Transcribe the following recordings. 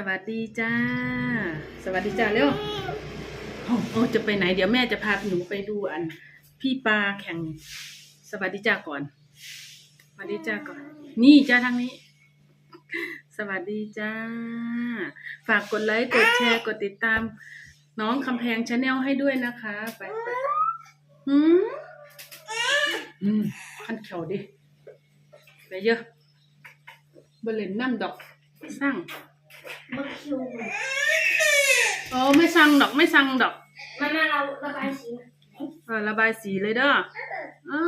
สวัสดีจ้า สวัสดีจ้าเร็วโอ้โอ้จะไปไหน เดี๋ยวแม่จะพาหนูไปดูอัน พี่ปลาแข่ง สวัสดีจ้าก่อน สวัสดีจ้าก่อน นี่จ้าทางนี้ สวัสดีจ้า ฝากกดไลค์ กดแชร์ กดติดตาม น้องคำแพงชาแนลให้ด้วยนะคะ ไปไปอืมอืมขันเขียวดิ ไปเยอะบเล่นน้ำดอกสร้าง บักคิวโอ้ไม่สั่งดอกไม่สั่งดอกมามาเราระบายสีเออระบายสีเลยเด้ออ้อ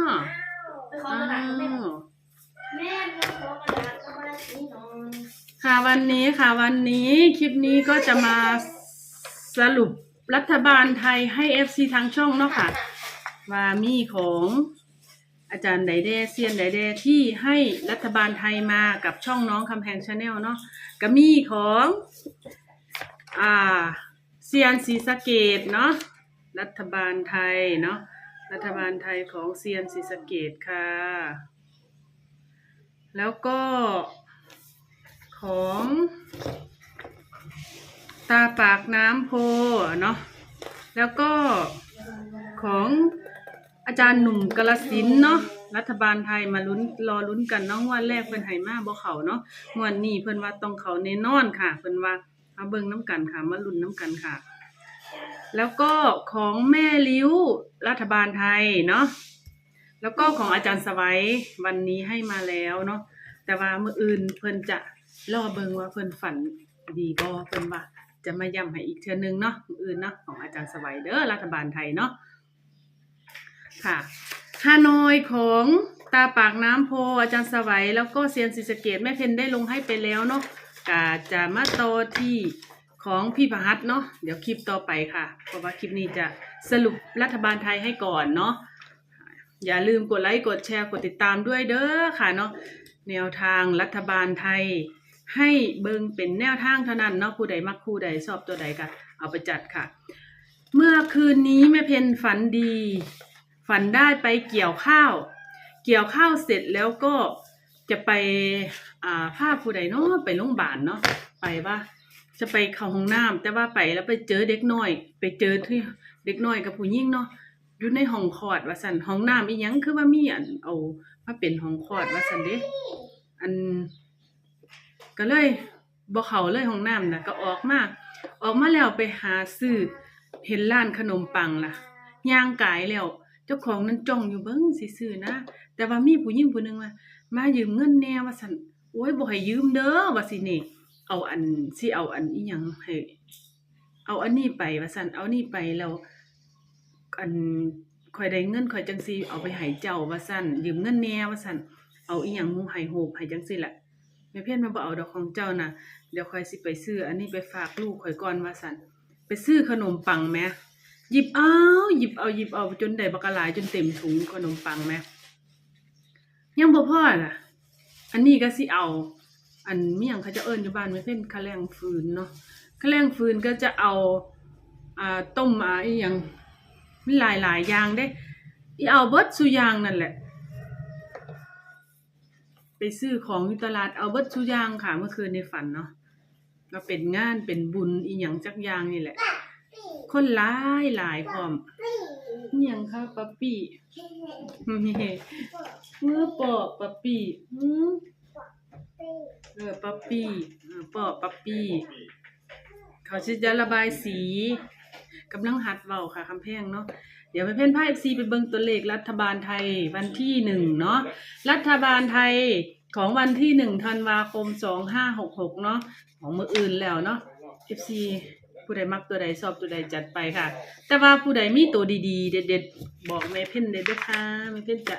ไปขออ้ากระดาษแม่วแม่ไปขอกระดาษระบายสีหน่อยค่ะวันนี้ค่ะวันนี้คลิปนี้ก็จะมาสรุปรัฐบาลไทยให้ FC ทางช่องเนาะค่ะ ว่ามีของ อาจารย์ไดเดเซียนไดเดที่ให้รัฐบาลไทยมากับช่องน้องคำแพงชาแนลเนาะก็มีของอ่าเซียนศรีสะเกดเนาะรัฐบาลไทยเนาะรัฐบาลไทยของเซียนศรีสะเกดค่ะ แล้วก็ของตาปากน้ำโพเนาะแล้วก็ของ อาจารย์หนุ่มกาลสินเนาะรัฐบาลไทยมาลุ้นรอลุ้นกันเนาะงวันแรกเพิ่นให้มาบ่เขาเนาะงวันนี้เพิ่นว่าต้องเขาแน่นอนค่ะเพิ่นว่ามาเบิ่งน้ำกันค่ะมาลุ้นน้ำกันค่ะ แล้วก็ของแม่ลิ้วรัฐบาลไทยเนาะแล้วก็ของอาจารย์สวัยวันนี้ให้มาแล้วเนาะแต่ว่ามื้ออื่นเพิ่นจะรอเบิ่งว่าเพิ่นฝันดีบ่เพิ่นว่าจะมาย้ำให้อีกเทื่อนึงเนาะมืออื่นเนาะของอาจารย์สวัยเด้อรัฐบาลไทยเนาะ ค่ะฮานอยของตาปากน้ำโพอาจารย์สวัยแล้วก็เซียนศิสเกตแม่เพนได้ลงให้ไปแล้วเนาะกาจะมาต่อที่ของพี่พหัสเนาะเดี๋ยวคลิปต่อไปค่ะ เพราะว่าคลิปนี้จะสรุปรัฐบาลไทยให้ก่อนเนาะอย่าลืมกดไลค์กดแชร์กดติดตามด้วยเด้อค่ะเนาะแนวทางรัฐบาลไทย ให้เบิงเป็นแนวทางเท่านั้นเนาะผู้ใดมักผู้ใดชอบตัวใดก็เอาไปจัดค่ะ เมื่อคืนนี้แม่เพนฝันดี ฝันได้ไปเกี่ยวข้าว เกี่ยวข้าวเสร็จแล้วก็จะไปอ่าพาผู้ใดเนาะไปโรงพยาบาลเนาะไปว่าจะไปเข้าห้องน้ำแต่ว่าไปแล้วไปเจอเด็กน้อย ไปเจอที่เด็กน้อยกับผู้หญิงเนาะอยู่ในห้องคลอดว่าสันห้องน้ำอีหยังคือว่ามีอันเอามาเป็นห้องคลอดว่าสันเด้อัน ก็เลยบ่เข้าเลยห้องน้ำนะก็ออกมาออกมาแล้วไปหาซื้อเห็นร้านขนมปังล่ะย่างกายแล้ว เจ้าของนั้นจ้องอยู่เบิ่งสิซื้อนะ แต่ว่ามีผู้หญิงผู้หนึ่งว่ามายืมเงินแน่ว่าซั่นโอ้ยบ่ให้ยืมเด้อว่าสินี่เอาอันสิเอาอันอีหยังให้เอาอันนี้ไปว่าซั่นเอานี่ไปแล้วอันข่อยได้เงินข่อยจังสิเอาไปให้เจ้าว่าซั่นยืมเงินแน่ว่าซั่นเอาอีหยังมูให้โหบให้จังซีแหละแม่เพี้ยนมาบ่เอาดอกของเจ้าน่ะเดี๋ยวข่อยสิไปซื้ออันนี้ไปฝากลูกข่อยก่อนว่าซั่นไปซื้อขนมปังแหม หยิบเอาหยิบเอาหยิบเอาจนได้บักหลายจนเต็มถุงขนมปังแหมยังบ่พอล่ะ อันนี้ก็สิเอา อันเมีหยังเขาจะเอิ้นอยู่บ้านไม่เป็นคะแลงฟืนเนาะคะแลงฟืนก็จะเอาอ่าต้มอ่าอีหยังมีหลายหลายอย่างเด้อีเอาเบิดสุยางนั่นแหละ ไปซื้อของอยู่ตลาดเอาเบิดสุยางค่ะเมื่อคืนในฝันเนาะก็เป็นงานเป็นบุญอีหยังจักยางนี่แหละ คนหลายหลายพร้อมอิหยังคะป๊ปปี้มีมือปอบป๊ปปี้เออป๊ปปี้เออปอบป๊ปปี้เขาจะระบายสีกำลังหัดเว้าค่ะคำแพงเนาะเดี๋ยวไปเพ่นพ่ายซีไปเบิ่งตัวเลขรัฐบาลไทยวันที่หนึ่งเนาะรัฐบาลไทยของวันที่หนึ่งธันวาคมสองห้าหกหกเนาะของมืออื่นแล้วเนาะ FC ผู้ใดมักตัวใดชอบตัวใดจัดไปค่ะ แต่ว่าผู้ใดมีตัวดีๆ เด็ดๆ บอกแม่เพ่นเด็ดด้วยค่ะแม่เพ่นจะ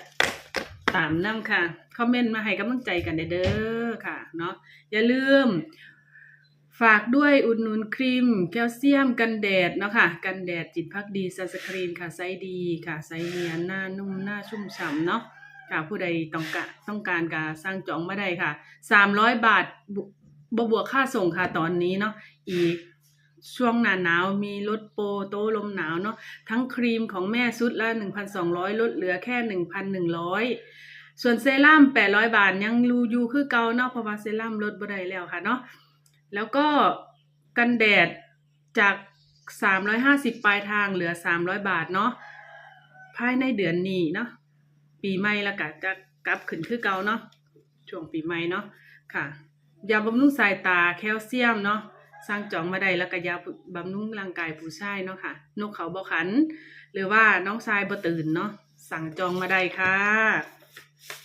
ตามนํค่ะ คอมเมนต์มาให้กำลังใจกันเด้อค่ะ เนาะอย่าลืม ฝากด้วยอุดหนุนครีม แคลเซียมกันแดดเนาะค่ะ กันแดดจิตพักดีซันสกรีนค่ะไซส์ดีค่ะไซส์เนียนหน้านุ่มหน้าชุ่มฉ่ำเนาะค่ะผู้ใดต้องการต้องการกาสร้างจองมาได้ค่ะสามร้อยบาทบวบวกค่าส่งค่ะตอนนี้เนาะอีก ช่วงหนาหนาวมีลดโปรโต้ลมหนาวเนาะทั้งครีมของแม่ชุดละ 1,200 ลดเหลือแค่ 1,100 ส่วนเซรั่ม800 บาท ยังรูอยู่คือเกาเนาะเพราะว่าเซรั่มลดบ่ได้แล้วค่ะเนาะแล้วก็กันแดดจาก 350 ปลายทางเหลือ 300 บาทเนาะภายในเดือนนี้เนาะปีใหม่ล้วก็จะกลับขึ้นคือเกาเนาะช่วงปีใหม่เนาะค่ะยาบำรุงสายตาแคลเซียมเนาะ สร้างจองมาได้แล้วก็ยาบำรุงร่างกายผู้ชายเนาะค่ะ นกเขาบ่ขัน หรือว่าน้องชายบ่ตื่นเนาะสั่งจองมาได้ค่ะ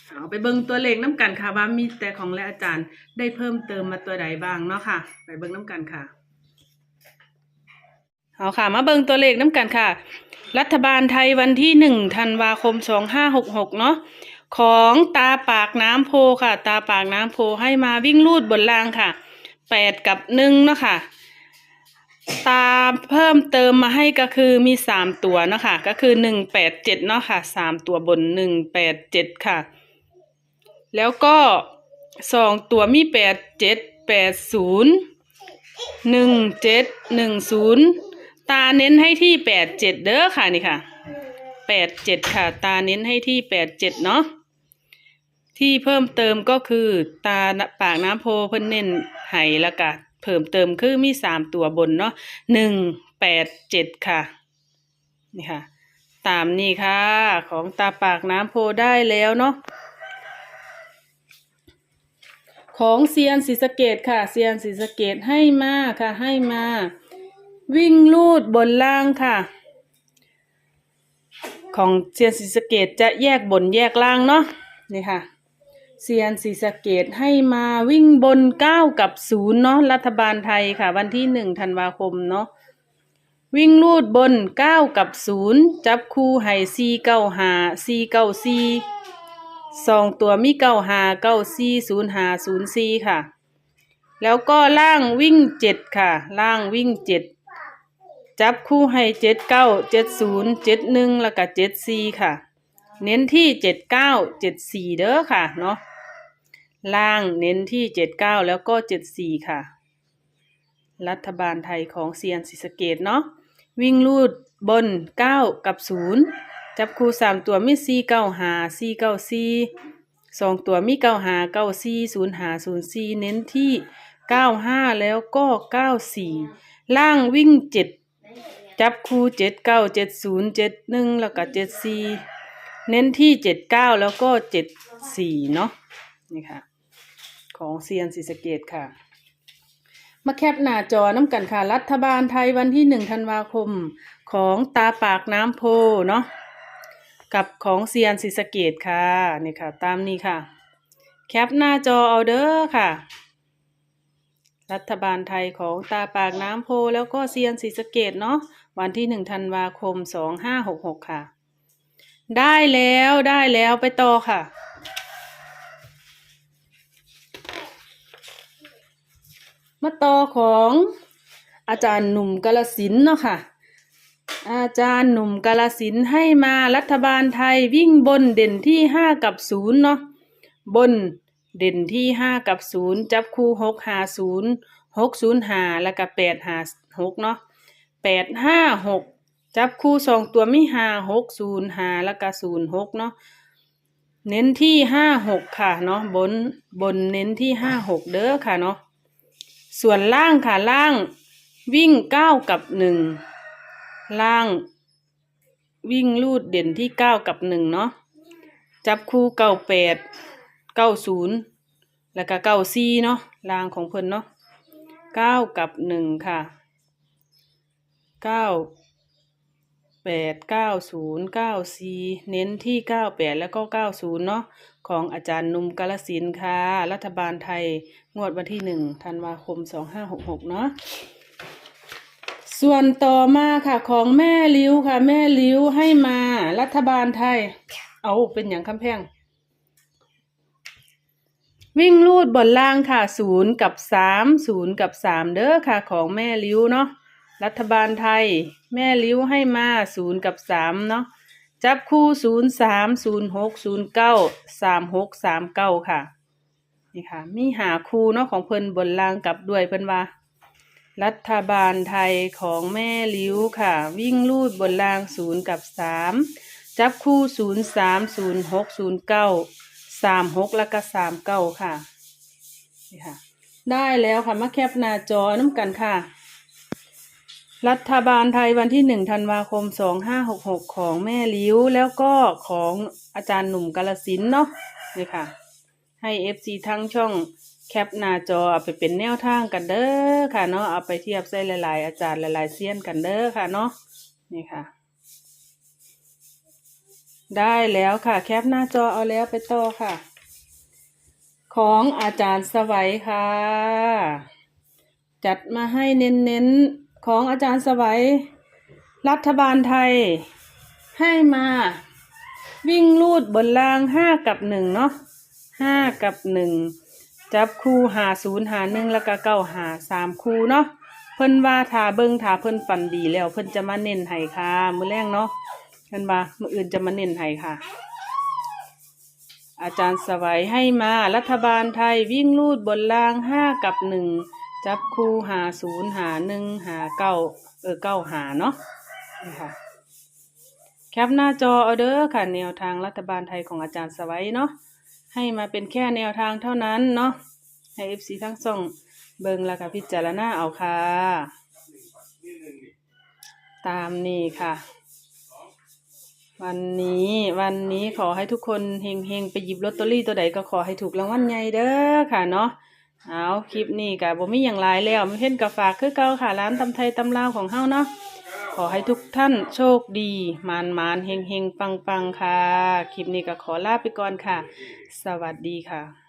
เอาไปเบิ่งตัวเลขน้ำกันค่ะว่ามีแต่ของและอาจารย์ได้เพิ่มเติมมาตัวใดบ้างเนาะค่ะ ไปเบิ่งน้ำกันค่ะเอาค่ะ มาเบิ่งตัวเลขน้ำกันค่ะ รัฐบาลไทยวันที่หนึ่งธันวาคมสองห้าหกหกเนาะของตาปากน้ำโพค่ะ ตาปากน้ำโพให้มาวิ่งลูดบนรางค่ะ แปดกับหนึ่งเนาะค่ะตาเพิ่มเติมมาให้ก็คือมีสามตัวเนาะค่ะก็คือหนึ่งแปดเจ็ดเนาะค่ะสามตัวบนหนึ่งแปดเจ็ดค่ะ แล้วก็สองตัวมีแปดเจ็ดแปดศูนย์หนึ่งเจ็ดหนึ่งศูนย์ตาเน้นให้ที่แปดเจ็ดเด้อค่ะนี่ค่ะแปดเจ็ดค่ะ ตาเน้นให้ที่แปดเจ็ดเนาะ ที่เพิ่มเติมก็คือ ตาปากน้ำโพเพิ่นเน้นไห้แล้วก็เพิ่มเติมคือมีสามตัวบนเนาะหนึ่งแปดเจ็ดค่ะ นี่ค่ะ ตามนี่ค่ะ ของตาปากน้ำโพได้แล้วเนาะของเซียนศรีสะเกดค่ะเซียนศรีสะเกดให้มาค่ะ ให้มา วิ่งลูดบนล่างค่ะ ของเซียนศรีสะเกดจะแยกบนแยกล่างเนาะนี่ค่ะ เซียนศรีสะเกดให้มาวิ่งบนเก้ากับศูนย์เนาะรัฐบาลไทยค่ะ วันที่หนึ่งธันวาคมเนาะวิ่งลูดบนเก้ากับศูนย์จับคู่ให้ซีเก้าหาซีเก้าซีสองตัวมีเก้าหาเก้าสี่ศูนย์หาศูนย์สี่ค่ะ แล้วก็ล่างวิ่งเจ็ดค่ะ ล่างวิ่งเจ็ดจับคู่ให้เจ็ดเก้าเจ็ดศูนย์เจ็ดหนึ่งแล้วก็เจ็ดสี่ค่ะ เน้นที่เจ็ดเก้าเจ็ดสี่เด้อค่ะเนาะล่างเน้นที่เจ็ดเก้าแล้วก็เจ็ดสี่ค่ะ รัฐบาลไทยของเซียนศรีสเกดเนาะวิ่งลูดบนเก้ากับศูนย์จับคู่สามตัวมีสี่เก้าหาสี่เก้าสี่สองตัวมีเก้าหาเก้าสี่ศูนย์หาศูนย์สี่เน้นที่เก้าห้าแล้วก็เก้าสี่ล่างวิ่งเจ็ดจับคู่เจ็ดเก้าเจ็ดศูนย์เจ็ดหนึ่งแล้วก็เจ็ดสี่ เน้นที่เจ็ดเก้าแล้วก็เจ็ดสี่เนาะนี่ค่ะ ของเซียนศรีสะเกดค่ะ มาแคปหน้าจอน้ำกันค่ะ รัฐบาลไทยวันที่หนึ่งธันวาคมของตาปากน้ำโพเนาะกับของเซียนศรีสะเกดค่ะนี่ค่ะ ตามนี้ค่ะ แคปหน้าจอเอาเด้อค่ะ รัฐบาลไทยของตาปากน้ำโพแล้วก็เซียนศรีสะเกดเนาะวันที่หนึ่งธันวาคมสองห้าหกหกค่ะ ได้แล้วได้แล้วไปต่อค่ะ มาต่อของอาจารย์หนุ่มกาลสินเนาะค่ะ อาจารย์หนุ่มกาลสินให้มารัฐบาลไทยวิ่งบนเด่นที่ห้ากับศูนย์เนาะบนเด่นที่ห้ากับศูนย์จับคู่หกหาศูนย์หกศูนย์หาแล้วก็แปดหาหกเนาะแปดห้าหก จับคู่สองตัวมิหาหกศูนย์หาแล้วก็ศูนย์หกเนาะเน้นที่ห้าหกค่ะเนาะบนบนเน้นที่ห้าหกเด้อค่ะเนาะส่วนล่างค่ะล่าง วิ่งเก้ากับหนึ่งล่าง วิ่งลูดเด่นที่เก้ากับหนึ่งเนาะจับคู่เก้าแปดเก้าศูนย์แล้วก็เก้าสี่เนาะล่างของเพิ่นเนาะเก้ากับหนึ่งค่ะเก้า แปดเก้าศูนย์เก้าสี่เน้นที่เก้าแปดแล้วก็เก้าศูนย์เนาะของอาจารย์นุ่มกาลสินค่ะ รัฐบาลไทย งวดวันที่หนึ่งธันวาคมสองห้าหกหกเนาะส่วนต่อมาค่ะของแม่ลิ้วค่ะ แม่ลิ้วให้มารัฐบาลไทย เอาเป็นอย่างคำแพง วิ่งลูดบนล่างค่ะศูนย์กับสามศูนย์กับสามเด้อค่ะของแม่ลิ้วเนาะ รัฐบาลไทย แม่ลิ้วให้มาศูนย์กับสามเนาะจับคู่ศูนย์สามศูนย์หกศูนย์เก้าสามหกสามเก้าค่ะนี่ค่ะ มีหาคู่เนาะของเพิ่นบนล่างกลับด้วยเพิ่นว่า รัฐบาลไทยของแม่ลิ้วค่ะ วิ่งลูดบนรางศูนย์กับสามจับคู่ศูนย์สามศูนย์หกศูนย์เก้าสามหกแล้วก็สามเก้าค่ะนี่ค่ะ ได้แล้วค่ะมาแคปหน้าจอน้ำกันค่ะ รัฐบาลไทยวันที่หนึ่งธันวาคมสองห้าหกหกของแม่ลิ้วแล้วก็ของอาจารย์หนุ่มกาลสินเนาะนี่ค่ะ ให้เอฟซีทั้งช่องแคปหน้าจอเอาไปเป็นแนวทางกันเด้อค่ะเนาะเอาไปเทียบใส่หลายๆ อาจารย์หลายๆเซียนกันเด้อค่ะเนาะนี่ค่ะ ได้แล้วค่ะ แคปหน้าจอเอาแล้วไปต่อค่ะ ของอาจารย์สวัยค่ะ จัดมาให้เน้นๆ ของอาจารย์สวัยรัฐบาลไทยให้มาวิ่งลูดบนล่างห้ากับหนึ่งเนาะห้ากับหนึ่งจับคู่หาศูนย์หาหนึ่งแล้วก็เก้าหาสามคู่เนาะเพิ่นว่าทาเบิ้งทาเพิ่นฟันดีแล้วเพิ่นจะมาเน้นให้ค่ะ มือแรงเนาะเพิ่นว่ามืออื่นจะมาเน้นให้ค่ะ อาจารย์สวัยให้มารัฐบาลไทยวิ่งลูดบนล่างห้ากับหนึ่ง จับคู่หาศูนย์หาหนึ่งหาเก้าเออเก้าหาเนาะนี่ค่ะแคปหน้าจอเอาเด้อค่ะ แนวทางรัฐบาลไทยของอาจารย์สวัยเนาะให้มาเป็นแค่แนวทางเท่านั้นเนาะให้เอฟซีทั้งสองเบิงแล้วก็พิจารณาเอาค่ะ ตามนี้ค่ะ วันนี้วันนี้ขอให้ทุกคนเฮงเฮงไปหยิบลอตเตอรี่ตัวใดก็ขอให้ถูกรางวัลใหญ่เด้อค่ะเนาะ เอาคลิปนี้กับบ่มีอย่างไรแล้วไม่เพ่นกับฝากคือเก่าค่ะร้านตำไทยตำลาวของเฮาเนาะขอให้ทุกท่านโชคดีมานมานเฮงเฮงปังปังค่ะ คลิปนี้ก็ขอลาไปก่อนค่ะ สวัสดีค่ะ